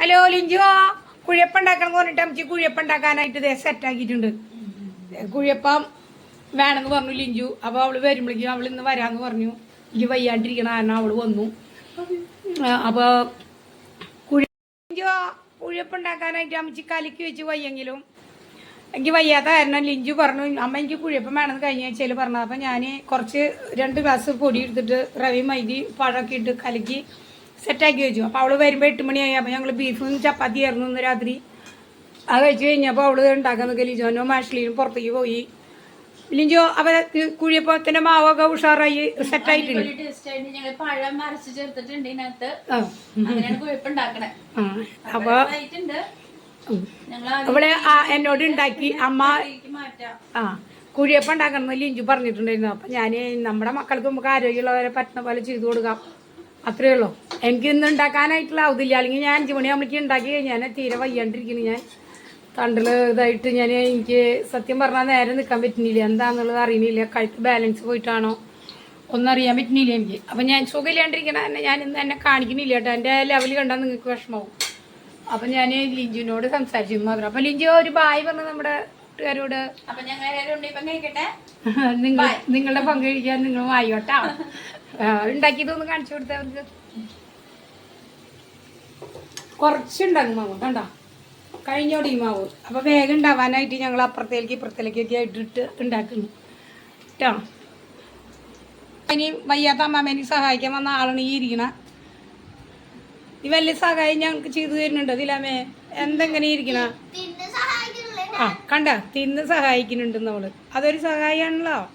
Hello Linju ഉണ്ടാക്കണം പറഞ്ഞിട്ട് അമ്മച്ചി കുഴിയപ്പം ഉണ്ടാക്കാനായിട്ട് ഇതേ സെറ്റ് ആക്കിയിട്ടുണ്ട്. കുഴിയപ്പം വേണമെന്ന് പറഞ്ഞു ലിഞ്ചു. അപ്പോൾ അവൾ വരുമ്പോഴേക്കും അവൾ ഇന്ന് വരാന്ന് പറഞ്ഞു. ഇഞ്ചു വയ്യാണ്ടിരിക്കണ കാരണം അവൾ വന്നു. അപ്പോൾ കുഴി ലിഞ്ചു കുഴിയപ്പം ഉണ്ടാക്കാനായിട്ട് അമ്മച്ചി കലക്കി വെച്ച് വയ്യെങ്കിലും എനിക്ക് വയ്യാത്ത കാരണം ലിഞ്ചു പറഞ്ഞു അമ്മ എനിക്ക് കുഴിയപ്പം വേണമെന്ന് കഴിഞ്ഞ ആഴ്ചയിൽ പറഞ്ഞത്. അപ്പം ഞാൻ കുറച്ച് രണ്ട് ഗ്ലാസ് പൊടി എടുത്തിട്ട് റവി മൈദി പഴമൊക്കെ ഇട്ട് കലക്കി സെറ്റാക്കി വെച്ചു. അപ്പോൾ അവൾ വരുമ്പോൾ എട്ട് മണിയായി. അപ്പോൾ ഞങ്ങൾ ബീഫും ചപ്പാത്തി ആയിരുന്നു ഇന്ന് രാത്രി. അത് കഴിച്ച് കഴിഞ്ഞപ്പോൾ അവൾ ഉണ്ടാക്കാൻ നിൽക്കുക ലിജോനോ മാഷ്ലിനും പുറത്തേക്ക് പോയി. ലിഞ്ചോ അവ തന്നെ മാവൊക്കെ ഉഷാറായി സെറ്റായിട്ടുണ്ട്. ഞങ്ങൾ അവൾ എന്നോട് ഉണ്ടാക്കി. അമ്മ ആ. കുഴിയപ്പം ഉണ്ടാക്കണം ലിഞ്ചു പറഞ്ഞിട്ടുണ്ടായിരുന്നു. അപ്പം ഞാൻ നമ്മുടെ മക്കൾക്ക് നമുക്ക് ആരോഗ്യമുള്ളവരെ പറ്റുന്ന പോലെ ചെയ്തു കൊടുക്കാം. അത്രയേ ഉള്ളൂ. എനിക്ക് ഇന്ന് ഉണ്ടാക്കാനായിട്ടുള്ള അവധില്ല അല്ലെങ്കിൽ ഞാൻ അഞ്ച് മണിയാകുമ്പോഴേക്കും ഉണ്ടാക്കി കഴിഞ്ഞാൽ തീരെ വയ്യാണ്ടിരിക്കുന്നു ഞാൻ. തണ്ടിൽ ഇതായിട്ട് ഞാൻ എനിക്ക് സത്യം പറഞ്ഞാൽ നേരെ നിൽക്കാൻ പറ്റുന്നില്ല. എന്താണെന്നുള്ളത് അറിയുന്നില്ല. കഴുത്ത് ബാലൻസ് പോയിട്ടാണോ ഒന്നും അറിയാൻ പറ്റുന്നില്ല എനിക്ക്. അപ്പം ഞാൻ സുഖമില്ലാണ്ടിരിക്കണ തന്നെ ഞാൻ ഇന്ന് എന്നെ കാണിക്കുന്നില്ല കേട്ടോ. എന്റെ ലെവൽ കണ്ടാൽ നിങ്ങൾക്ക് വിഷമാവും. അപ്പം ഞാൻ ലിഞ്ചുവിനോട് സംസാരിച്ചു. മാത്രം അപ്പം ലിഞ്ചു ഒരു ബായ് പറഞ്ഞു നമ്മുടെ കൂട്ടുകാരോട്. നിങ്ങൾ നിങ്ങളുടെ പങ്ക് കഴിക്കാൻ നിങ്ങൾ വായോട്ടാ ഉണ്ടാക്കിയതൊന്ന് കാണിച്ചു കൊടുത്തേ അവർക്ക്. കുറച്ചുണ്ടാകും മാവ് കണ്ടോ? കഴിഞ്ഞോടി ഈ മാവ്. അപ്പൊ വേഗം ഉണ്ടാവാനായിട്ട് ഞങ്ങൾ അപ്പുറത്തേക്ക് ഇപ്പുറത്തേക്കൊക്കെ ആയിട്ടിട്ട് ഉണ്ടാക്കുന്നു. കേട്ടോ ഇനി വയ്യാത്ത അമ്മാമേനെ സഹായിക്കാൻ വന്ന ആളാണ് ഈ ഇരിക്കണ. ഈ വലിയ സഹായം ഞങ്ങൾക്ക് ചെയ്തു തരുന്നുണ്ട്. ഇതിലാമേ എന്തെങ്ങനെ ഇരിക്കണ? ആ കണ്ട? തിന്ന് സഹായിക്കുന്നുണ്ട് നമ്മൾ. അതൊരു സഹായമാണല്ലോ.